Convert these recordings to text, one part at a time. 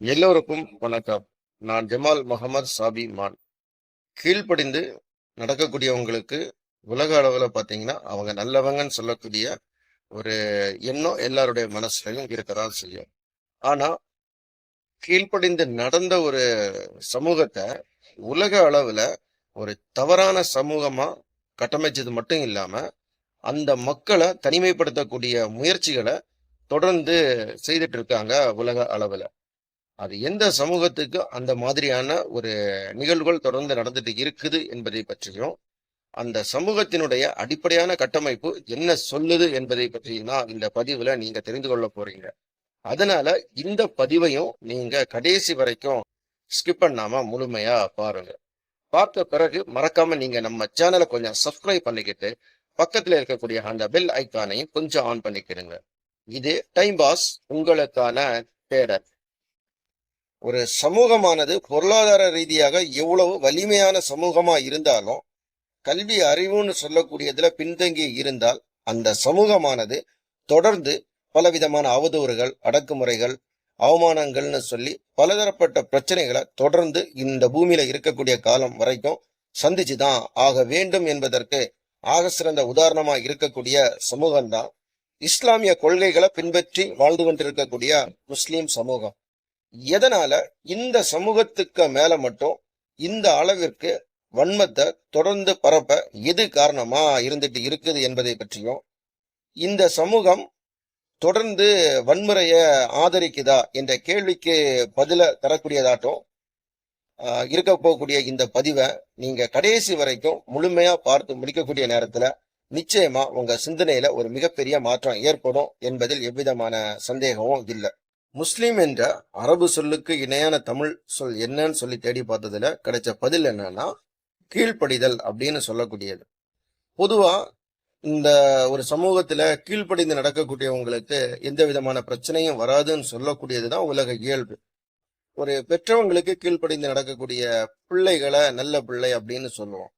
எல்லோருக்கும் வணக்கம். நான் ஜமால் முகமது சாபி மான். கீழ்ப்படிந்து நடக்கக்கூடியவங்களுக்கு உலக அளவில் பார்த்தீங்கன்னா அவங்க நல்லவங்கன்னு சொல்லக்கூடிய ஒரு எண்ணம் எல்லாருடைய மனசுலையும் இருக்கதான் செய்யும். ஆனா கீழ்ப்படிந்து நடந்த ஒரு சமூகத்தை உலக அளவில் ஒரு தவறான சமூகமா கட்டமைச்சது மட்டும் இல்லாம அந்த மக்களை தனிமைப்படுத்தக்கூடிய முயற்சிகளை தொடர்ந்து செய்துட்டு இருக்காங்க உலக அளவில். அது எந்த சமூகத்துக்கு அந்த மாதிரியான ஒரு நிகழ்வுகள் தொடர்ந்து நடந்துட்டு இருக்குது என்பதை பற்றியும் அந்த சமூகத்தினுடைய அடிப்படையான கட்டமைப்பு என்ன சொல்லுது என்பதை பற்றியும் தான் இந்த பதிவுல நீங்க தெரிந்து கொள்ள போறீங்க. அதனால இந்த பதிவையும் நீங்க கடைசி வரைக்கும் ஸ்கிப் பண்ணாம முழுமையா பாருங்க. பார்த்த பிறகு மறக்காம நீங்க நம்ம சேனலை கொஞ்சம் சப்ஸ்கிரைப் பண்ணிக்கிட்டு பக்கத்துல இருக்கக்கூடிய அந்த பெல் ஐக்கானையும் கொஞ்சம் ஆன் பண்ணிக்கிடுங்க. இது டைம் பாஸ் உங்களுக்கான தேடல். ஒரு சமூகமானது பொருளாதார ரீதியாக எவ்வளவு வலிமையான சமூகமா இருந்தாலும் கல்வி அறிவுன்னு சொல்லக்கூடியதுல பின்தங்கி இருந்தால் அந்த சமூகமானது தொடர்ந்து பலவிதமான அவதூறுகள் அடக்குமுறைகள் அவமானங்கள்னு சொல்லி பலதரப்பட்ட பிரச்சனைகளை தொடர்ந்து இந்த பூமியில இருக்கக்கூடிய காலம் வரைக்கும் சந்திச்சுதான் ஆக வேண்டும் என்பதற்கு ஆக சிறந்த உதாரணமா இருக்கக்கூடிய சமூகம்தான் இஸ்லாமிய கொள்கைகளை பின்பற்றி வாழ்ந்து கொண்டிருக்கக்கூடிய முஸ்லீம் சமூகம். எதனால இந்த சமூகத்துக்கு மேல மட்டும் இந்த அளவிற்கு வன்மத்தை தொடர்ந்து பரப்ப எது காரணமா இருந்துட்டு இருக்குது என்பதை பற்றியும் இந்த சமூகம் தொடர்ந்து வன்முறைய ஆதரிக்குதா என்ற கேள்விக்கு பதில தரக்கூடியதாட்டும் இருக்க போகக்கூடிய இந்த பதிவை நீங்க கடைசி வரைக்கும் முழுமையா பார்த்து முடிக்கக்கூடிய நேரத்துல நிச்சயமா உங்க சிந்தனையில ஒரு மிகப்பெரிய மாற்றம் ஏற்படும் என்பதில் எவ்விதமான சந்தேகமும் இல்லை. முஸ்லீம் என்ற அரபு சொல்லுக்கு இணையான தமிழ் சொல் என்னன்னு சொல்லி தேடி பார்த்ததுல கிடைச்ச பதில் என்னன்னா கீழ்ப்படிதல் அப்படின்னு சொல்லக்கூடியது. பொதுவா இந்த ஒரு சமூகத்துல கீழ்ப்படிந்து நடக்கக்கூடியவங்களுக்கு எந்த விதமான பிரச்சனையும் வராதுன்னு சொல்லக்கூடியதுதான் உலக இயல்பு. ஒரு பெற்றவங்களுக்கு கீழ்ப்படிந்து நடக்கக்கூடிய பிள்ளைகளை நல்ல பிள்ளை அப்படின்னு சொல்லுவோம்.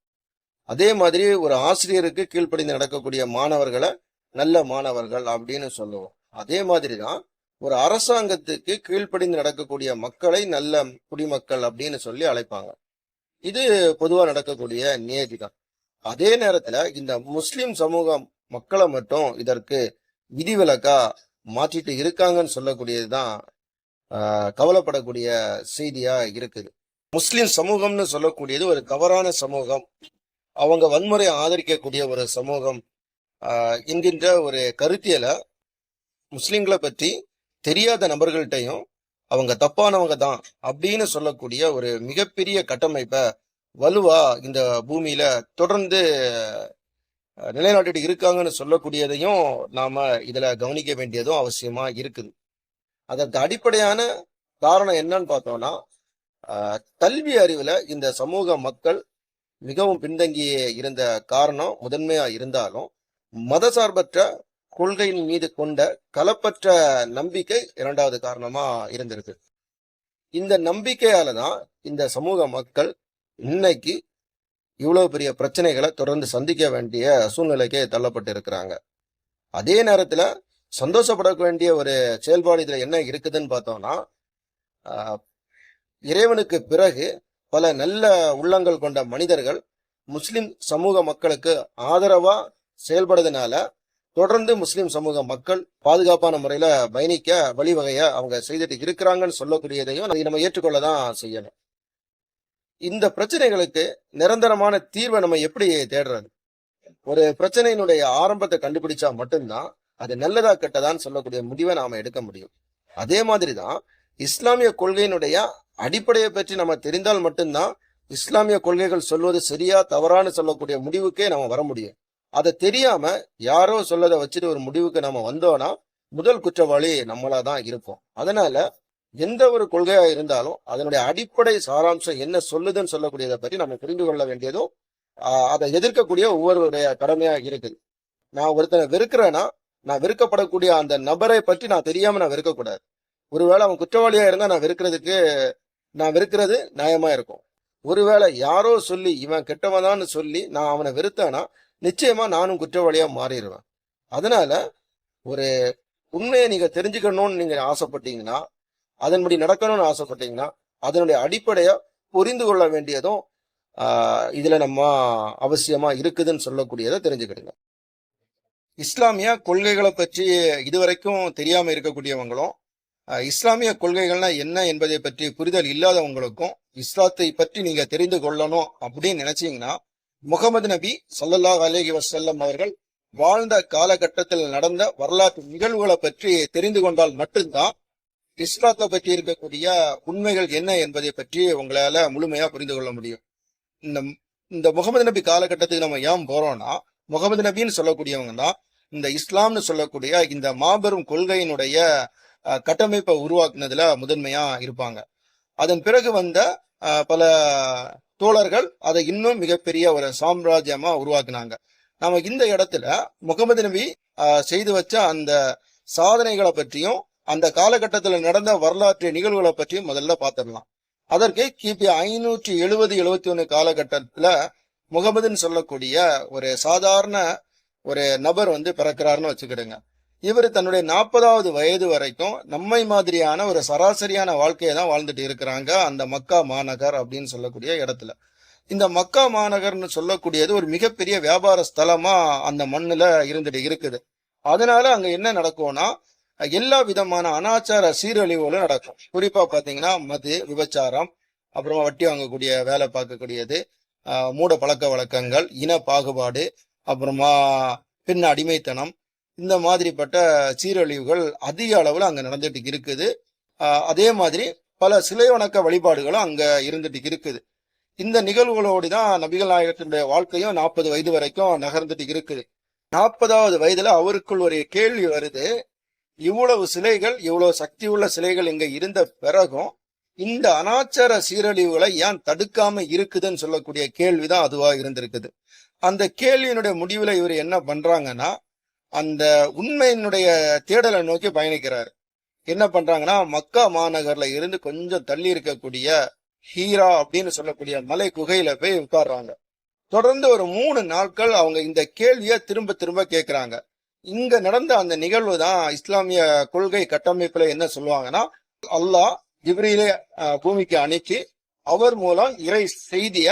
அதே மாதிரி ஒரு ஆசிரியருக்கு கீழ்ப்படிந்து நடக்கக்கூடிய மாணவர்களை நல்ல மாணவர்கள் அப்படின்னு சொல்லுவோம். அதே மாதிரி தான் ஒரு அரசாங்கத்துக்கு கீழ்ப்படிந்து நடக்கக்கூடிய மக்களை நல்ல குடிமக்கள் அப்படின்னு சொல்லி அழைப்பாங்க. இது பொதுவா நடக்கக்கூடிய நியதி தான் அதே நேரத்துல இந்த முஸ்லிம் சமூகம் மக்களை மட்டும் இதற்கு விதிவிலக்கா மாற்றிட்டு இருக்காங்கன்னு சொல்லக்கூடியதுதான் கவலைப்படக்கூடிய செய்தியா இருக்குது. முஸ்லிம் சமூகம்னு சொல்லக்கூடியது ஒரு தவறான சமூகம். அவங்க வன்முறையை ஆதரிக்கக்கூடிய ஒரு சமூகம். என்கின்ற ஒரு கருத்தியலை முஸ்லிம்களை பற்றி தெரியாத நபர்கள்ட்டையும் அவங்க தப்பானவங்க தான் அப்படின்னு சொல்லக்கூடிய ஒரு மிகப்பெரிய கட்டமைப்பை வலுவா இந்த பூமியில தொடர்ந்து நிலைநாட்டிட்டு இருக்காங்கன்னு சொல்லக்கூடியதையும் நாம இதுல கவனிக்க வேண்டியதும் அவசியமா இருக்குது. அதற்கு அடிப்படையான காரணம் என்னன்னு பார்த்தோம்னா கல்வி அறிவுல இந்த சமூக மக்கள் மிகவும் பின்தங்கி இருந்த காரணம் முதன்மையா இருந்தாலும் மதசார்பற்ற கொள்கையின் மீது கொண்ட கலப்பற்ற நம்பிக்கை இரண்டாவது காரணமா இருந்திருக்கு. இந்த நம்பிக்கையால தான் இந்த சமூக மக்கள் இன்னைக்கு இவ்வளவு பெரிய பிரச்சனைகளை தொடர்ந்து சந்திக்க வேண்டிய சூழ்நிலைக்கு தள்ளப்பட்டு இருக்கிறாங்க அதே நேரத்துல சந்தோஷப்பட வேண்டிய ஒரு செயல்பாடு இதுல என்ன இருக்குதுன்னு பார்த்தோம்னா இறைவனுக்கு பிறகு பல நல்ல உள்ளங்கள் கொண்ட மனிதர்கள் முஸ்லிம் சமூக மக்களுக்கு ஆதரவா செயல்படுறதுனால தொடர்ந்து முஸ்லிம் சமூக மக்கள் பாதுகாப்பான முறையில பயணிக்க வழிவகைய அவங்க செய்துட்டு இருக்கிறாங்கன்னு சொல்லக்கூடியதையும் அதை நம்ம ஏற்றுக்கொள்ளதான் செய்யணும். இந்த பிரச்சனைகளுக்கு நிரந்தரமான தீர்வை நம்ம எப்படி தேடுறது? ஒரு பிரச்சனையினுடைய ஆரம்பத்தை கண்டுபிடிச்சா மட்டும்தான் அது நல்லதா கெட்டதான்னு சொல்லக்கூடிய முடிவை நாம எடுக்க முடியும். அதே மாதிரிதான் இஸ்லாமிய கொள்கையினுடைய அடிப்படையை பற்றி நம்ம தெரிந்தால் மட்டும்தான் இஸ்லாமிய கொள்கைகள் சொல்வது சரியா தவறான்னு சொல்லக்கூடிய முடிவுக்கே நம்ம வர முடியும். அதை தெரியாம யாரோ சொல்லதை வச்சுட்டு ஒரு முடிவுக்கு நம்ம வந்தோம்னா முதல் குற்றவாளி நம்மளா தான் இருப்போம் அதனால எந்த ஒரு கொள்கையா இருந்தாலும் அதனுடைய அடிப்படை சாராம்சம் என்ன சொல்லுதுன்னு சொல்லக்கூடியதை பற்றி நம்ம புரிந்து கொள்ள வேண்டியதும் அதை எதிர்க்கக்கூடிய ஒவ்வொருவருடைய கடமையா இருக்குது. நான் ஒருத்தனை வெறுக்கிறேன்னா நான் வெறுக்கப்படக்கூடிய அந்த நபரை பற்றி நான் தெரியாம நான் வெறுக்கக்கூடாது. ஒருவேளை அவன் குற்றவாளியா இருந்தா நான் வெறுக்கிறதுக்கு நான் வெறுக்கிறது நியாயமா இருக்கும். ஒருவேளை யாரோ சொல்லி இவன் கெட்டவனான்னு சொல்லி நான் அவனை வெறுத்தேன்னா நிச்சயமா நானும் குற்றவாளியா மாறிடுவேன். அதனால ஒரு உண்மையை நீங்க தெரிஞ்சுக்கணும்னு நீங்க ஆசைப்பட்டீங்கன்னா அதன்படி நடக்கணும்னு ஆசைப்பட்டீங்கன்னா அதனுடைய அடிப்படையை புரிந்து கொள்ள வேண்டியதும் ஆஹ், இதுல நம்ம அவசியமா இருக்குதுன்னு சொல்லக்கூடியதை தெரிஞ்சுக்கிடுங்க. இஸ்லாமிய கொள்கைகளை பற்றி இதுவரைக்கும் தெரியாம இருக்கக்கூடியவங்களும் இஸ்லாமிய கொள்கைகள்னா என்ன என்பதை பற்றி புரிதல் இல்லாதவங்களுக்கும் இஸ்லாத்தை பற்றி நீங்க தெரிந்து கொள்ளணும் அப்படின்னு நினைச்சீங்கன்னா முகமது நபி ஸல்லல்லாஹு அலைஹி வசல்லம் அவர்கள் வாழ்ந்த காலகட்டத்தில் நடந்த வரலாற்று நிகழ்வுகளை பற்றி தெரிந்து கொண்டால் மட்டும்தான் இஸ்லாத்தை பற்றி இருக்கக்கூடிய உண்மைகள் என்ன என்பதை பற்றி உங்களால முழுமையா புரிந்து கொள்ள முடியும். இந்த இந்த முகமது நபி காலகட்டத்துக்கு நம்ம ஏன் போறோம்னா முகமது நபின்னு சொல்லக்கூடியவங்க தான் இந்த இஸ்லாம்னு சொல்லக்கூடிய இந்த மாபெரும் கொள்கையினுடைய கட்டமைப்பை உருவாக்குனதுல முதன்மையா இருப்பாங்க. அதன் பிறகு வந்த பல தோழர்கள் அதை இன்னும் மிகப்பெரிய ஒரு சாம்ராஜ்யமா உருவாக்குனாங்க. நம்ம இந்த இடத்துல முகமது நபி செய்து வச்ச அந்த சாதனைகளை பற்றியும் அந்த காலகட்டத்தில் நடந்த வரலாற்று நிகழ்வுகளை பற்றியும் முதல்ல பார்த்துடலாம். அதற்கு கிபி ஐநூற்றி எழுபது எழுபத்தி ஒன்று காலகட்டத்துல முகமதுன்னு சொல்லக்கூடிய ஒரு சாதாரண ஒரு நபர் வந்து பிறக்கிறாருன்னு வச்சுக்கிடுங்க. இவர் தன்னுடைய நாற்பதாவது வயது வரைக்கும் நம்மை மாதிரியான ஒரு சராசரியான வாழ்க்கையை தான் வாழ்ந்துட்டு இருக்கிறாங்க அந்த மக்கா மாநகர் அப்படின்னு சொல்லக்கூடிய இடத்துல. இந்த மக்கா மாநகர்னு சொல்லக்கூடியது ஒரு மிகப்பெரிய வியாபார ஸ்தலமா அந்த மண்ணுல இருந்துட்டு இருக்குது. அதனால அங்க என்ன நடக்கும்னா எல்லா விதமான அனாச்சார சீரழிவுகளும் நடக்கும். குறிப்பா பாத்தீங்கன்னா மது விபச்சாரம் அப்புறமா வட்டி வாங்கக்கூடிய வேலை பார்க்கக்கூடியது மூட பழக்க வழக்கங்கள் இன பாகுபாடு அப்புறமா பெண் அடிமைத்தனம் இந்த மாதிரிப்பட்ட சீரழிவுகள் அதிக அளவில் அங்கே நடந்துட்டு இருக்குது. அதே மாதிரி பல சிலை வணக்க வழிபாடுகளும் அங்கே இருந்துட்டு இருக்குது. இந்த நிகழ்வுகளோடு தான் நபிகள் நாயகத்தினுடைய வாழ்க்கையும் நாற்பது வயது வரைக்கும் நகர்ந்துட்டு இருக்குது. நாற்பதாவது வயதுல அவருக்குள் ஒரு கேள்வி வருது. இவ்வளவு சிலைகள் இவ்வளவு சக்தி உள்ள சிலைகள் இங்க இருந்த பிறகும் இந்த அனாச்சார சீரழிவுகளை ஏன் தடுக்காம இருக்குதுன்னு சொல்லக்கூடிய கேள்விதான் அதுவா இருந்திருக்குது. அந்த கேள்வியினுடைய முடிவுல இவர் என்ன பண்றாங்கன்னா அந்த உண்மையினுடைய தேடலை நோக்கி பயணிக்கிறார். என்ன பண்றாங்கன்னா மக்கா மாநகர்ல இருந்து கொஞ்சம் தள்ளி இருக்கக்கூடிய ஹீரா அப்படின்னு சொல்லக்கூடிய மலை குகையில போய் உட்கார்றாங்க. தொடர்ந்து ஒரு மூணு நாட்கள் அவங்க இந்த கேள்வியை திரும்ப திரும்ப கேட்கிறாங்க இங்க நடந்த அந்த நிகழ்வு தான் இஸ்லாமிய கொள்கை கட்டமைப்புல என்ன சொல்லுவாங்கன்னா அல்லாஹ் ஜிப்ரீலை பூமிக்கு அனுப்பி அவர் மூலம் இறை செய்திய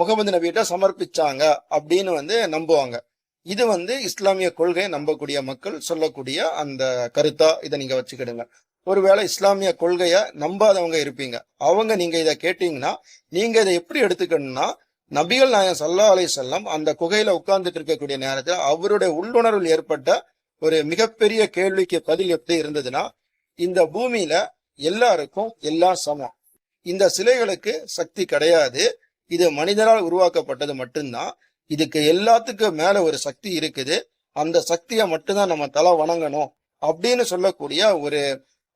முகமது நபியிட்ட சமர்ப்பிச்சாங்க அப்படின்னு வந்து நம்புவாங்க. இது வந்து இஸ்லாமிய கொள்கையை நம்பக்கூடிய மக்கள் சொல்லக்கூடிய அந்த கருத்தா இதை நீங்க வச்சுக்கிடுங்க. ஒருவேளை இஸ்லாமிய கொள்கைய நம்பாதவங்க இருப்பீங்க. அவங்க நீங்க இதை கேட்டீங்கன்னா நீங்க இதை எப்படி எடுத்துக்கணும்னா நபிகள் நாயகம் சல்லா அலை செல்லம் அந்த குகையில உட்கார்ந்துட்டு இருக்கக்கூடிய நேரத்தில் அவருடைய உள்ளுணர்வில் ஏற்பட்ட ஒரு மிகப்பெரிய கேள்விக்கு பதில் எப்படி இருந்ததுன்னா இந்த பூமியில எல்லாருக்கும் எல்லாம் சமம். இந்த சிலைகளுக்கு சக்தி கிடையாது. இது மனிதனால் உருவாக்கப்பட்டது மட்டும்தான். இதுக்கு எல்லாத்துக்கும் மேல ஒரு சக்தி இருக்குது. அந்த சக்தியை மட்டும்தான் நம்ம தலை வணங்கணும் அப்படின்னு சொல்லக்கூடிய ஒரு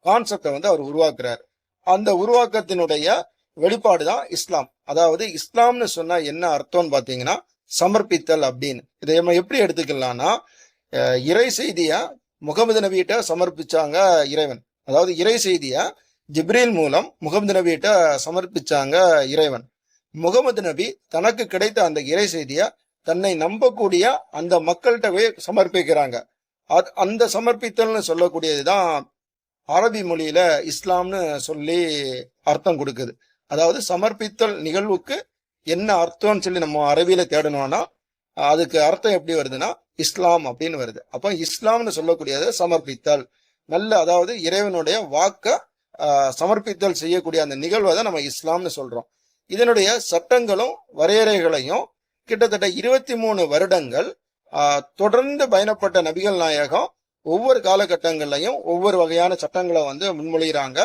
கான்செப்டை வந்து அவர் உருவாக்குறாரு. அந்த உருவாக்கத்தினுடைய வெளிப்பாடு தான் இஸ்லாம். அதாவது இஸ்லாம்னு சொன்னா என்ன அர்த்தம்னு பாத்தீங்கன்னா சமர்ப்பித்தல் அப்படின்னு. இதை நம்ம எப்படி எடுத்துக்கலாம்னா இறை செய்திய முகமது நபிகிட்ட சமர்ப்பிச்சாங்க இறைவன். அதாவது இறை செய்திய ஜிப்ரீல் மூலம் முகமது நபிகிட்ட சமர்ப்பிச்சாங்க இறைவன். முகமது நபி தனக்கு கிடைத்த அந்த இறை செய்திய தன்னை நம்பக்கூடிய அந்த மக்கள்கிட்ட சமர்ப்பிக்கிறாங்க. அது அந்த சமர்ப்பித்தல்னு சொல்லக்கூடியதுதான் அரபி மொழியில இஸ்லாம்னு சொல்லி அர்த்தம் கொடுக்குது. அதாவது சமர்ப்பித்தல் நிகழ்வுக்கு என்ன அர்த்தம்னு சொல்லி நம்ம அரபியில தேடணும்னா அதுக்கு அர்த்தம் எப்படி வருதுன்னா இஸ்லாம் அப்படின்னு வருது. அப்போ இஸ்லாம்னு சொல்லக்கூடியது சமர்ப்பித்தல். நல்ல அதாவது இறைவனுடைய வாக்க சமர்ப்பித்தல் செய்யக்கூடிய அந்த நிகழ்வை தான் நம்ம இஸ்லாம்னு சொல்றோம். இதனுடைய சட்டங்களும் வரையறைகளையும் கிட்டத்தட்ட இருபத்தி மூணு வருடங்கள் தொடர்ந்து பயணப்பட்ட நபிகள் நாயகம் ஒவ்வொரு காலகட்டங்கள்லையும் ஒவ்வொரு வகையான சட்டங்களை வந்து முன்மொழிகிறாங்க.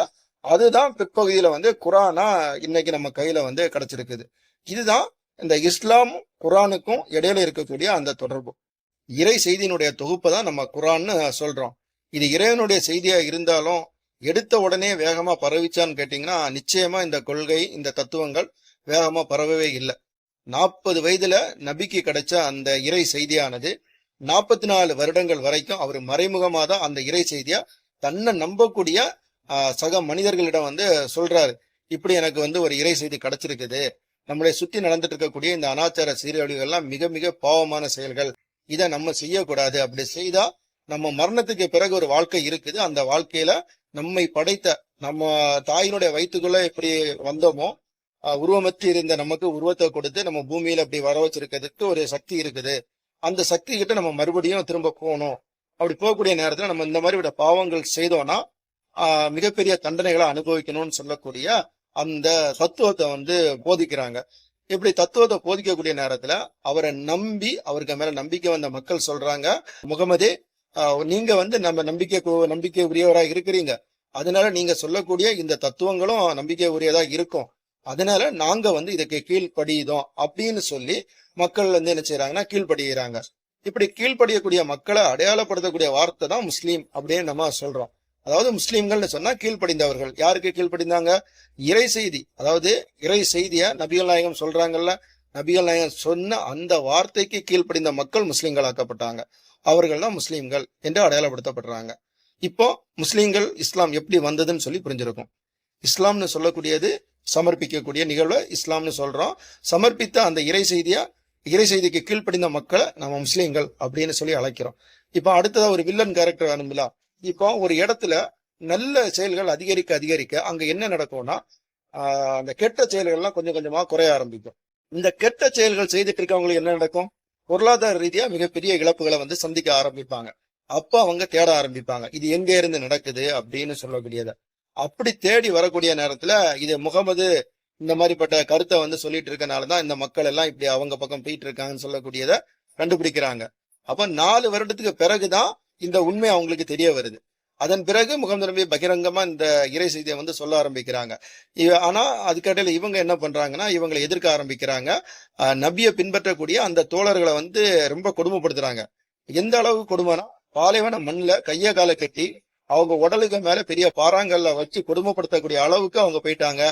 அதுதான் பிற்பகுதியில வந்து குரானா இன்னைக்கு நம்ம கையில வந்து கிடைச்சிருக்குது. இதுதான் இந்த இஸ்லாம் குரானுக்கும் இடையில இருக்கக்கூடிய அந்த தொடர்பு. இறை செய்தியினுடைய தொகுப்பை தான் நம்ம குரான்னு சொல்றோம். இது இறைவனுடைய செய்தியா இருந்தாலும் எடுத்த உடனே வேகமா பரவிச்சான்னு கேட்டீங்கன்னா நிச்சயமா இந்த கொள்கை இந்த தத்துவங்கள் வேகமா பரவவே இல்லை. நாற்பது வயதுல நபிக்கு கிடைச்ச அந்த இறை செய்தியானது நாற்பத்தி நாலு வருடங்கள் வரைக்கும் அவர் மறைமுகமா தான் அந்த இறை செய்தியா தன்னை நம்பக்கூடிய சக மனிதர்களிடம் வந்து சொல்றாரு. இப்படி எனக்கு வந்து ஒரு இறை செய்தி கிடைச்சிருக்குது. நம்மளை சுத்தி நடந்துட்டு இருக்கக்கூடிய இந்த அனாச்சார சீரழிவுகள்லாம் மிக மிக பாவமான செயல்கள். இதை நம்ம செய்யக்கூடாது. அப்படி செய்தா நம்ம மரணத்துக்கு பிறகு ஒரு வாழ்க்கை இருக்குது. அந்த வாழ்க்கையில நம்மை படைத்த நம்ம தாயினுடைய வயிற்றுக்குள்ள எப்படி வந்தோமோ உருவமத்தி இருந்த நமக்கு உருவத்தை கொடுத்து நம்ம பூமியில அப்படி வர வச்சிருக்கிறதுக்கு ஒரு சக்தி இருக்குது. அந்த சக்தி கிட்ட நம்ம மறுபடியும் திரும்ப போகணும். அப்படி போகக்கூடிய நேரத்துல நம்ம இந்த மாதிரி விட பாவங்கள் செய்தோம்னா மிகப்பெரிய தண்டனைகளை அனுபவிக்கணும்னு சொல்லக்கூடிய அந்த தத்துவத்தை வந்து போதிக்கிறாங்க. இப்படி தத்துவத்தை போதிக்கக்கூடிய நேரத்துல அவரை நம்பி அவருக்கு மேல நம்பிக்கை வந்த மக்கள் சொல்றாங்க முகமதே நீங்க வந்து நம்ம நம்பிக்கை நம்பிக்கை உரியவராக இருக்கிறீங்க. அதனால நீங்க சொல்லக்கூடிய இந்த தத்துவங்களும் நம்பிக்கை உரியதா இருக்கும். அதனால நாங்க வந்து இதுக்கு கீழ்ப்படியுதோம் அப்படின்னு சொல்லி மக்கள் வந்து என்ன செய்யறாங்கன்னா கீழ்ப்படிகிறாங்க இப்படி கீழ்ப்படியக்கூடிய மக்களை அடையாளப்படுத்தக்கூடிய வார்த்தை தான் முஸ்லீம் அப்படின்னு நம்ம சொல்றோம். அதாவது முஸ்லீம்கள்னு சொன்னா கீழ்ப்படிந்தவர்கள். யாருக்கு கீழ்ப்படிந்தாங்க? இறை செய்தி. அதாவது இறை செய்திய நபிகள் நாயகம் சொல்றாங்கல்ல நபிகள் நாயகம் சொன்ன அந்த வார்த்தைக்கு கீழ்ப்படிந்த மக்கள் முஸ்லீம்களாக்கப்பட்டாங்க. அவர்கள் தான் முஸ்லீம்கள் என்று அடையாளப்படுத்தப்படுறாங்க. இப்போ முஸ்லீம்கள் இஸ்லாம் எப்படி வந்ததுன்னு சொல்லி புரிஞ்சிருக்கும். இஸ்லாம்னு சொல்லக்கூடியது சமர்ப்பிக்கக்கூடிய நிகழ்வை இஸ்லாம்னு சொல்றோம். சமர்ப்பித்த அந்த இறை செய்தியை இறை செய்திக்கு கீழ்ப்படிந்த மக்களை நம்ம முஸ்லீம்கள் அப்படின்னு சொல்லி அழைக்கிறோம். இப்போ அடுத்ததா ஒரு வில்லன் கேரக்டர் வேணும்ல இப்போ ஒரு இடத்துல நல்ல செயல்கள் அதிகரிக்க அதிகரிக்க அங்க என்ன நடக்கும்னா அந்த கெட்ட செயல்கள்லாம் கொஞ்சம் கொஞ்சமா குறைய ஆரம்பிக்கும். இந்த கெட்ட செயல்கள் செய்துட்டு இருக்கவங்களுக்கு என்ன நடக்கும்? பொருளாதார ரீதியா மிகப்பெரிய இழப்புகளை வந்து சந்திக்க ஆரம்பிப்பாங்க. அப்ப அவங்க தேட ஆரம்பிப்பாங்க. இது எங்க இருந்து நடக்குது அப்படின்னு சொல்லக்கூடியதை. அப்படி தேடி வரக்கூடிய நேரத்துல இது முகமது இந்த மாதிரிப்பட்ட கருத்தை வந்து சொல்லிட்டு இருக்கனாலதான் இந்த மக்கள் எல்லாம் இப்படி அவங்க பக்கம் போயிட்டு இருக்காங்கன்னு சொல்லக்கூடியத கண்டுபிடிக்கிறாங்க. அப்ப நாலு வருடத்துக்கு பிறகுதான் இந்த உண்மை அவங்களுக்கு தெரிய வருது. அதன் பிறகு முகமது நபி பகிரங்கமா இந்த இறை செய்தியை வந்து சொல்ல ஆரம்பிக்கிறாங்க. ஆனா அதுக்கடையில இவங்க என்ன பண்றாங்கன்னா இவங்களை எதிர்க்க ஆரம்பிக்கிறாங்க. நபியை பின்பற்றக்கூடிய அந்த தோழர்களை வந்து ரொம்ப கொடுமைப்படுத்துறாங்க. எந்த அளவுக்கு கொடுமைனா பாலைவன மண்ணில் கையை காலை கட்டி அவங்க உடலுக்கு மேல பெரிய பாறாங்கல்ல வச்சு கொடுமைப்படுத்தக்கூடிய அளவுக்கு அவங்க போயிட்டாங்க.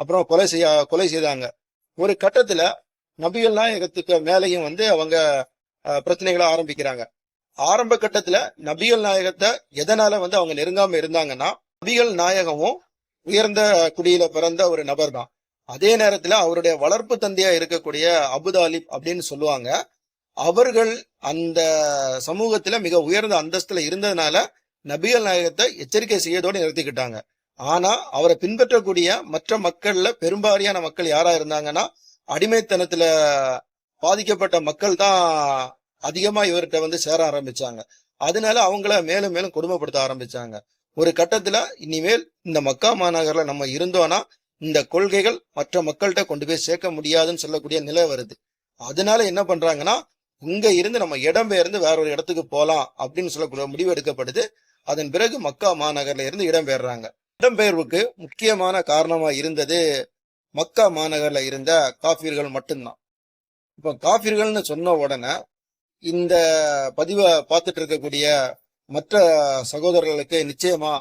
அப்புறம் கொலை செய்ய கொலை செய்தாங்க. ஒரு கட்டத்துல நபிகள் நாயகத்துக்கு மேலையும் வந்து அவங்க பிரச்சனைகளை ஆரம்பிக்கிறாங்க. ஆரம்ப கட்டத்துல நபிகள் நாயகத்தை எதனால வந்து அவங்க நெருங்காம இருந்தாங்கன்னா நபிகள் நாயகமும் உயர்ந்த குடியில பிறந்த ஒரு நபர் தான் அதே நேரத்துல அவருடைய வளர்ப்பு தந்தையா இருக்கக்கூடிய அபுதாலிப் அப்படின்னு சொல்லுவாங்க. அவர்கள் அந்த சமூகத்துல மிக உயர்ந்த அந்தஸ்துல இருந்ததுனால நபிகள் நாயகத்தை எச்சரிக்கை செய்யதோடு நிறுத்திக்கிட்டாங்க. ஆனா அவரை பின்பற்றக்கூடிய மற்ற மக்கள்ல பெரும்பாலான மக்கள் யாரா இருந்தாங்கன்னா அடிமைத்தனத்துல பாதிக்கப்பட்ட மக்கள் தான் அதிகமா இவர்கிட்ட வந்து சேர ஆரம்பிச்சாங்க. அதனால அவங்கள மேலும் மேலும் கொடுமைப்படுத்த ஆரம்பிச்சாங்க. ஒரு கட்டத்துல இனிமேல் இந்த மக்கா மாநகர்ல நம்ம இருந்தோம்னா இந்த கொள்கைகள் மற்ற மக்கள்கிட்ட கொண்டு போய் சேர்க்க முடியாதுன்னு சொல்லக்கூடிய நிலை வருது. அதனால என்ன பண்றாங்கன்னா இங்க இருந்து நம்ம இடம் பெயர்ந்து வேற ஒரு இடத்துக்கு போகலாம் அப்படின்னு சொல்லக்கூடிய முடிவு எடுக்கப்படுது. அதன் பிறகு மக்கா மாநகர்ல இருந்து இடம்பெயர்றாங்க இடம்பெயர்வுக்கு முக்கியமான காரணமா இருந்தது மக்கா மாநகர்ல இருந்த காஃபிர்கள் மட்டும்தான். இப்போ காஃபிர்கள்னு சொன்ன உடனே இந்த பதிவை பார்த்துட்டு இருக்கக்கூடிய மற்ற சகோதரர்களுக்கு நிச்சயமா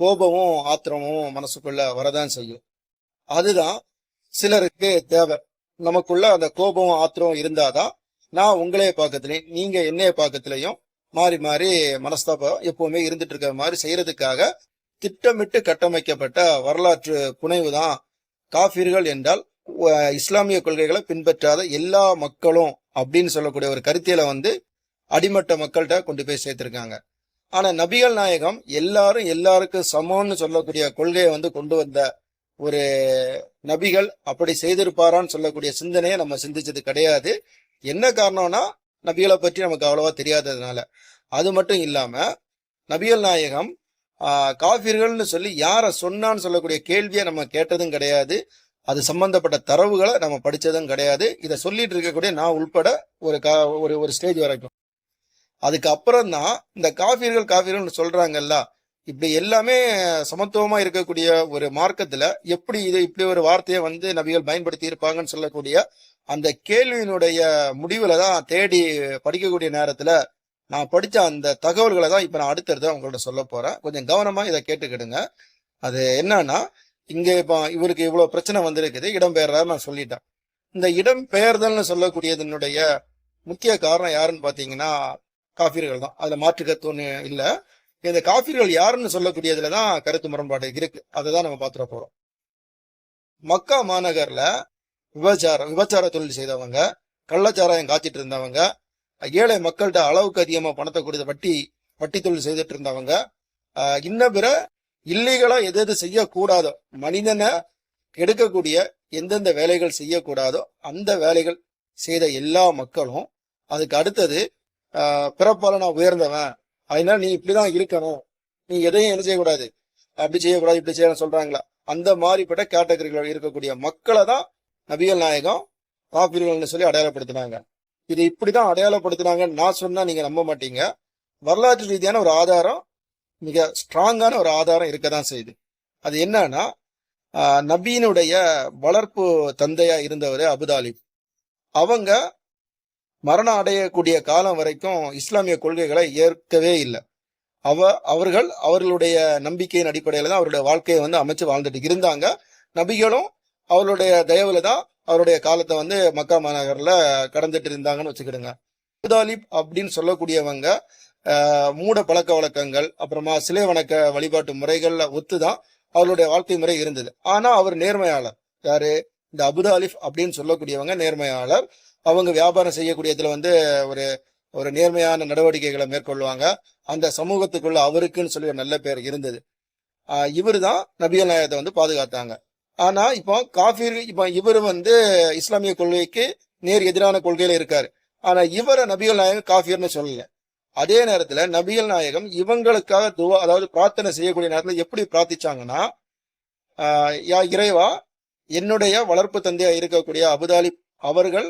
கோபமும் ஆத்திரமும் மனசுக்குள்ள வரதான் செய்யும். அதுதான் சிலருக்கு தேவை. நமக்குள்ள அந்த கோபம் ஆத்திரம் இருந்தாதான் நான் உங்களே பார்க்கறதுலையும் நீங்க என்னைய பார்க்கறதுலையும் மாறி மாறி மனஸ்தாபம் எப்பவுமே இருந்துட்டு இருக்க மாதிரி செய்யறதுக்காக திட்டமிட்டு கட்டமைக்கப்பட்ட வரலாற்று புனைவு தான் காஃபிர்கள் என்றால் இஸ்லாமிய கொள்கைகளை பின்பற்றாத எல்லா மக்களும் அப்படின்னு சொல்லக்கூடிய ஒரு கருத்தியலை வந்து அடிமட்ட மக்கள்கிட்ட கொண்டு போய் சேர்த்திருக்காங்க. ஆனா நபிகள் நாயகம் எல்லாரும் எல்லாருக்கும் சமம்னு சொல்லக்கூடிய கொள்கையை வந்து கொண்டு வந்த ஒரு நபிகள் அப்படி செய்திருப்பாரான்னு சொல்லக்கூடிய சிந்தனையை நம்ம சிந்திச்சது கிடையாது. என்ன காரணம்னா நபிகளை பற்றி நமக்கு அவ்வளவா தெரியாததுனால. அது மட்டும் இல்லாம நபிகள் நாயகம் ஆஹ், காஃபிர்கள்னு சொல்லி யாரை சொன்னான்னு சொல்லக்கூடிய கேள்வியை நம்ம கேட்டதும் கிடையாது. அது சம்பந்தப்பட்ட தரவுகளை நம்ம படிச்சதும் கிடையாது. இதை சொல்லிட்டு இருக்கக்கூடிய நான் உள்பட ஒரு கா ஒரு ஒரு ஸ்டேஜ் வரைக்கும். அதுக்கு அப்புறம் தான் இந்த காஃபிர்கள் காஃபிர்கள்னு சொல்றாங்கல்ல இப்படி எல்லாமே சமத்துவமா இருக்கக்கூடிய ஒரு மார்க்கத்துல எப்படி இது இப்படி ஒரு வார்த்தையை வந்து நபிகள் பயன்படுத்தி இருப்பாங்கன்னு சொல்லக்கூடிய அந்த கேள்வியினுடைய முடிவுல தான் தேடி படிக்கக்கூடிய நேரத்துல நான் படிச்ச அந்த தகவல்களை தான் இப்ப நான் அடுத்தடுத்து உங்கள்ட்ட சொல்ல போறேன். கொஞ்சம் கவனமா இதை கேட்டுக்கிடுங்க. அது என்னன்னா இங்க இப்போ இவருக்கு இவ்வளவு பிரச்சனை வந்திருக்குது இடம்பெயர்றாரு நான் சொல்லிட்டேன். இந்த இடம்பெயர்தல்னு சொல்லக்கூடியதனுடைய முக்கிய காரணம் யாருன்னு பாத்தீங்கன்னா காஃபிர்கள் தான். அதுல மாற்று இல்லை. இந்த காஃபிர்கள் யாருன்னு சொல்லக்கூடியதுல தான் கருத்து முரண்பாடு இருக்கு. அதை தான் நம்ம பாத்துட போறோம். மக்கா மாநகர்ல விபச்சாரம் விபச்சார தொழில் செய்தவங்க கள்ளச்சாராயம் காத்திட்டு இருந்தவங்க ஏழை மக்கள்கிட்ட அளவுக்கு அதிகமாக பணத்தை கொடுத்த வட்டி வட்டி தொழில் செய்துட்டு இருந்தவங்க இன்ன பிற இல்லீகலா எது எது செய்யக்கூடாதோ மனிதனை எடுக்கக்கூடிய எந்தெந்த வேலைகள் செய்யக்கூடாதோ அந்த வேலைகள் செய்த எல்லா மக்களும் அதுக்கு அடுத்தது ஆஹ் நான் உயர்ந்தவன் அதனால நீ இப்படிதான் இருக்கணும் நீ எதையும் என்ன செய்யக்கூடாது அப்படி செய்யக்கூடாது இப்படி செய்யணும் சொல்றாங்களா அந்த மாதிரிப்பட்ட கேட்டகரிகள் இருக்கக்கூடிய மக்களை தான் நபிகள் நாயகம் காப்பீர்கள்னு சொல்லி அடையாளப்படுத்தினாங்க. இது இப்படிதான் அடையாளப்படுத்தினாங்கன்னு நான் சொன்னா நீங்க நம்ப மாட்டீங்க. வரலாற்று ரீதியான ஒரு ஆதாரம் மிக ஸ்ட்ராங்கான ஒரு ஆதாரம் இருக்க தான் செய்யுது. அது என்னன்னா நபியினுடைய வளர்ப்பு தந்தையா இருந்தவர் அபுதாலிப். அவங்க மரணம் அடையக்கூடிய காலம் வரைக்கும் இஸ்லாமிய கொள்கைகளை ஏற்கவே இல்லை. அவ அவர்கள் அவர்களுடைய நம்பிக்கையின் அடிப்படையில தான் அவருடைய வாழ்க்கையை வந்து அமைச்சு வாழ்ந்துட்டு இருந்தாங்க. நபிகளும் அவருடைய தயவுல தான் அவருடைய காலத்தை வந்து மக்கா மாநகரில் கடந்துட்டு இருந்தாங்கன்னு வச்சுக்கிடுங்க. அபுதாலிப் அப்படின்னு சொல்லக்கூடியவங்க மூட பழக்க வழக்கங்கள் அப்புறமா சிலை வணக்க வழிபாட்டு முறைகள்ல ஒத்துதான் அவருடைய வாழ்க்கை முறை இருந்தது. ஆனா அவர் நேர்மையாளர். யாரு? இந்த அபுதாலிஃப் அப்படின்னு சொல்லக்கூடியவங்க நேர்மையாளர். அவங்க வியாபாரம் செய்யக்கூடியதுல வந்து ஒரு ஒரு நேர்மையான நடவடிக்கைகளை மேற்கொள்வாங்க. அந்த சமூகத்துக்குள்ள அவருக்குன்னு சொல்லி ஒரு நல்ல பேர் இருந்தது. இவர் தான் நபியல் நாயகத்தை வந்து பாதுகாத்தாங்க. ஆனா இப்போ காஃபீர் இப்போ இவர் வந்து இஸ்லாமிய கொள்கைக்கு நேர் எதிரான கொள்கையில இருக்காரு. ஆனா இவரை நபிகள் நாயகம் காஃபீர்னு சொல்லல. அதே நேரத்துல நபிகள் நாயகம் இவங்களுக்காக துவா அதாவது பிரார்த்தனை செய்யக்கூடிய நேரத்துல எப்படி பிரார்த்திச்சாங்கன்னா யா இறைவா என்னுடைய வளர்ப்பு தந்தையா இருக்கக்கூடிய அபுதாலி அவர்கள்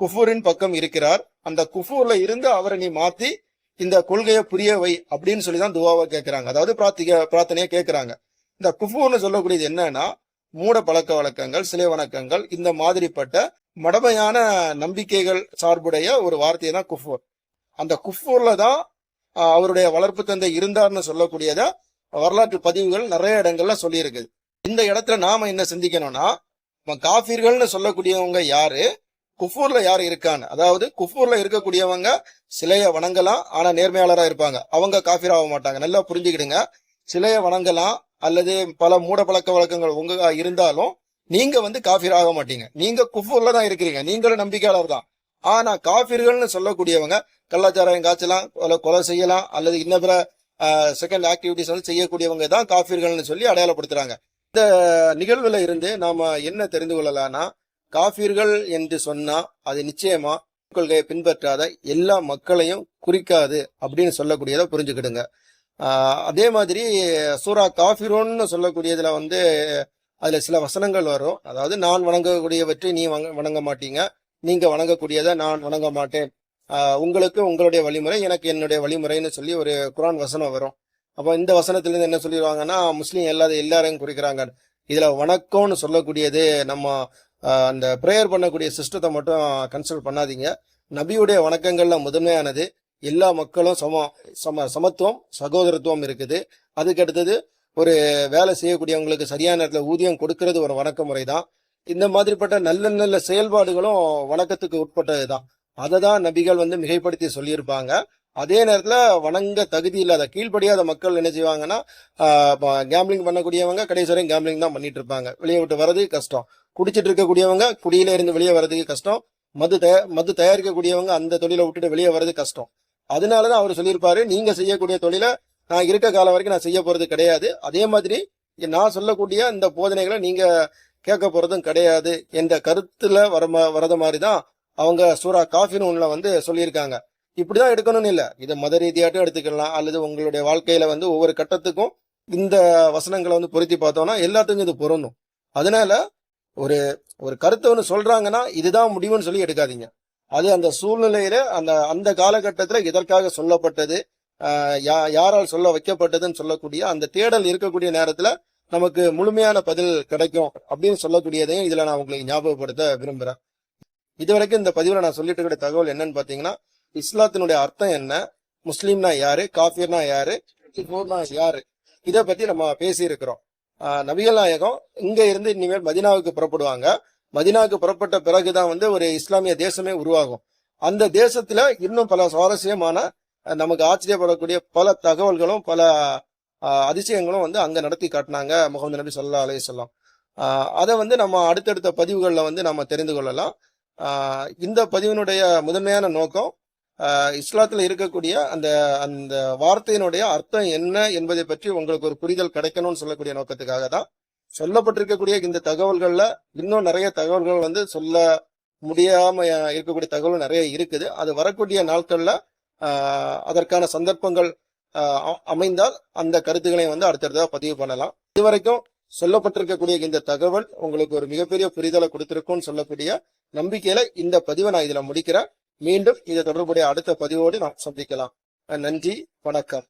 குஃபூரின் பக்கம் இருக்கிறார். அந்த குஃபூர்ல இருந்து அவரை நீ மாத்தி இந்த கொள்கையை புரிய வை அப்படின்னு சொல்லி தான் துவாவை கேட்கிறாங்க அதாவது பிரார்த்திக்க பிரார்த்தனையை கேட்கிறாங்க இந்த குஃபூர்னு சொல்லக்கூடியது என்னன்னா மூட பழக்க வழக்கங்கள் சிலை வணக்கங்கள் இந்த மாதிரிப்பட்ட மடமையான நம்பிக்கைகள் சார்புடைய ஒரு வார்த்தையை தான் குஃபூர். அந்த குஃபூர்ல தான் அவருடைய வளர்ப்பு தந்தை இருந்தார்னு சொல்லக்கூடியத வரலாற்று பதிவுகள் நிறைய இடங்கள்ல சொல்லியிருக்குது இந்த இடத்துல நாம என்ன சிந்திக்கணும்னா காஃபீர்கள்னு சொல்லக்கூடியவங்க யாரு? குஃபூர்ல யார் இருக்கான்னு. அதாவது குஃபூர்ல இருக்கக்கூடியவங்க சிலையை வணங்கலாம் ஆனா நேர்மையாளரா இருப்பாங்க. அவங்க காஃபீர் ஆக மாட்டாங்க. நல்லா புரிஞ்சுக்கிடுங்க. சிலையை வணங்கலாம் அல்லது பல மூட பழக்க வழக்கங்கள் உங்க இருந்தாலும் நீங்க வந்து காஃபீர் ஆக மாட்டீங்க. நீங்க குஃபூர்ல தான் இருக்கிறீங்க. நீங்களும் நம்பிக்கையாளர் தான். ஆனா காஃபீர்கள்னு சொல்லக்கூடியவங்க கலாச்சாரம் காய்ச்சலாம் கொலை கொலை செய்யலாம் அல்லது இன்ன செகண்ட் ஆக்டிவிட்டிஸ் வந்து செய்யக்கூடியவங்க தான் காஃபீர்கள்னு சொல்லி அடையாளப்படுத்துறாங்க. இந்த நிகழ்வுல இருந்து நாம என்ன தெரிந்து கொள்ளலாம்னா காஃபீர்கள் என்று சொன்னா அது நிச்சயமா கொள்கையை பின்பற்றாத எல்லா மக்களையும் குறிக்காது அப்படின்னு சொல்லக்கூடியதை புரிஞ்சுக்கிடுங்க. அதே மாதிரி சூரா காஃபிரோன்னு சொல்லக்கூடியதுல வந்து அதுல சில வசனங்கள் வரும். அதாவது நான் வணங்கக்கூடியவற்றை நீ வணங்க வணங்க மாட்டீங்க. நீங்க வணங்கக்கூடியதை நான் வணங்க மாட்டேன். உங்களுக்கு உங்களுடைய வழிமுறை எனக்கு என்னுடைய வழிமுறைன்னு சொல்லி ஒரு குரான் வசனம் வரும். அப்போ இந்த வசனத்துலேருந்து என்ன சொல்லிடுவாங்கன்னா முஸ்லீம் எல்லாத எல்லாரையும் குறிக்கிறாங்க. இதுல வணக்கம்னு சொல்லக்கூடியது நம்ம அந்த ப்ரேயர் பண்ணக்கூடிய சிஸ்டத்தை மட்டும் கன்சிடர் பண்ணாதீங்க. நபியுடைய வணக்கங்கள்ல முதன்மையானது. எல்லா மக்களும் சம சம சமத்துவம் சகோதரத்துவம் இருக்குது. அதுக்கு அடுத்தது ஒரு வேலை செய்யக்கூடியவங்களுக்கு சரியான நேரத்தில் ஊதியம் கொடுக்கறது ஒரு வணக்க முறை தான் இந்த மாதிரிப்பட்ட நல்ல நல்ல செயல்பாடுகளும் வணக்கத்துக்கு உட்பட்டது தான் அதை தான் நபிகள் வந்து மிகைப்படுத்தி சொல்லியிருப்பாங்க. அதே நேரத்தில் வணங்க தகுதி இல்லாத கீழ்ப்படியாத மக்கள் என்ன செய்வாங்கன்னா கேம்பிளிங் பண்ணக்கூடியவங்க கடைசி வரையும் கேம்பிளிங் தான் பண்ணிட்டு இருப்பாங்க. வெளியே விட்டு வர்றது கஷ்டம். குடிச்சிட்டு இருக்கக்கூடியவங்க குடியில இருந்து வெளியே வர்றதுக்கு கஷ்டம். மது தயா மது தயாரிக்கக்கூடியவங்க அந்த தொழிலை விட்டுட்டு வெளியே வர்றது கஷ்டம். அதனாலதான் அவர் சொல்லியிருப்பாரு நீங்க செய்யக்கூடிய தொழிலை நான் இருக்க காலம் வரைக்கும் நான் செய்ய போறது கிடையாது. அதே மாதிரி நான் சொல்லக்கூடிய இந்த போதனைகளை நீங்க கேட்க போறதும் கிடையாது என்ற கருத்துல வர வரத மாதிரி தான் அவங்க சூரா காஃபின்னு ஒண்ணுல வந்து சொல்லியிருக்காங்க. இப்படிதான் எடுக்கணும்னு இல்லை. இதை மத ரீதியாட்டும் எடுத்துக்கலாம். அல்லது உங்களுடைய வாழ்க்கையில வந்து ஒவ்வொரு கட்டத்துக்கும் இந்த வசனங்களை வந்து பொருத்தி பார்த்தோம்னா எல்லாத்துக்கும் இது பொருந்தும். அதனால ஒரு ஒரு கருத்தை ஒன்று சொல்றாங்கன்னா இதுதான் முடிவுன்னு சொல்லி எடுக்காதீங்க. அது அந்த சூழ்நிலையில அந்த அந்த காலகட்டத்துல இதற்காக சொல்லப்பட்டது ஆஹ் யா- யாரால் சொல்ல வைக்கப்பட்டதுன்னு சொல்லக்கூடிய அந்த தேடல் இருக்கக்கூடிய நேரத்துல நமக்கு முழுமையான பதில் கிடைக்கும் அப்படின்னு சொல்லக்கூடியதையும் இதுல நான் உங்களுக்கு ஞாபகப்படுத்த விரும்புறேன். இதுவரைக்கும் இந்த பதிவுல நான் சொல்லிட்டு இருக்கிற தகவல் என்னன்னு பாத்தீங்கன்னா இஸ்லாத்தினுடைய அர்த்தம் என்ன முஸ்லீம்னா யாரு காஃபியர்னா யாரு குஃபூர்னா யாரு இதை பத்தி நம்ம பேசியிருக்கிறோம். நபிகள் நாயகம் இங்க இருந்து இனிமேல் மதினாவுக்கு புறப்படுவாங்க. மதினாவுக்கு புறப்பட்ட பிறகுதான் வந்து ஒரு இஸ்லாமிய தேசமே உருவாகும். அந்த தேசத்துல இன்னும் பல சுவாரஸ்யமான நமக்கு ஆச்சரியப்படக்கூடிய பல தகவல்களும் பல அதிசயங்களும் வந்து அங்க நடத்தி காட்டினாங்க முகமது நபி சொல்லா அலையம் அதை வந்து நம்ம அடுத்தடுத்த பதிவுகளில் வந்து நம்ம தெரிந்து கொள்ளலாம். இந்த பதிவினுடைய முதன்மையான நோக்கம் இஸ்லாத்தில் இருக்கக்கூடிய அந்த அந்த வார்த்தையினுடைய அர்த்தம் என்ன என்பதை பற்றி உங்களுக்கு ஒரு புரிதல் கிடைக்கணும்னு சொல்லக்கூடிய நோக்கத்துக்காக தான் சொல்லப்பட்டிருக்கக்கூடிய இந்த தகவல்கள்ல இன்னும் நிறைய தகவல்கள் வந்து சொல்ல முடியாம இருக்கக்கூடிய தகவல் நிறைய இருக்குது. அது வரக்கூடிய நாட்கள்ல அதற்கான சந்தர்ப்பங்கள் அமைந்தால் அந்த கருத்துக்களை வந்து அடுத்தடுத்ததா பதிவு பண்ணலாம். இதுவரைக்கும் சொல்லப்பட்டிருக்கக்கூடிய இந்த தகவல் உங்களுக்கு ஒரு மிகப்பெரிய புரிதலை கொடுத்திருக்கும்னு சொல்லக்கூடிய நம்பிக்கையில இந்த பதிவை நான் இதுல முடிக்கிறேன். மீண்டும் இதை தொடர்புடைய அடுத்த பதிவோடு நாம் சந்திக்கலாம். நன்றி வணக்கம்.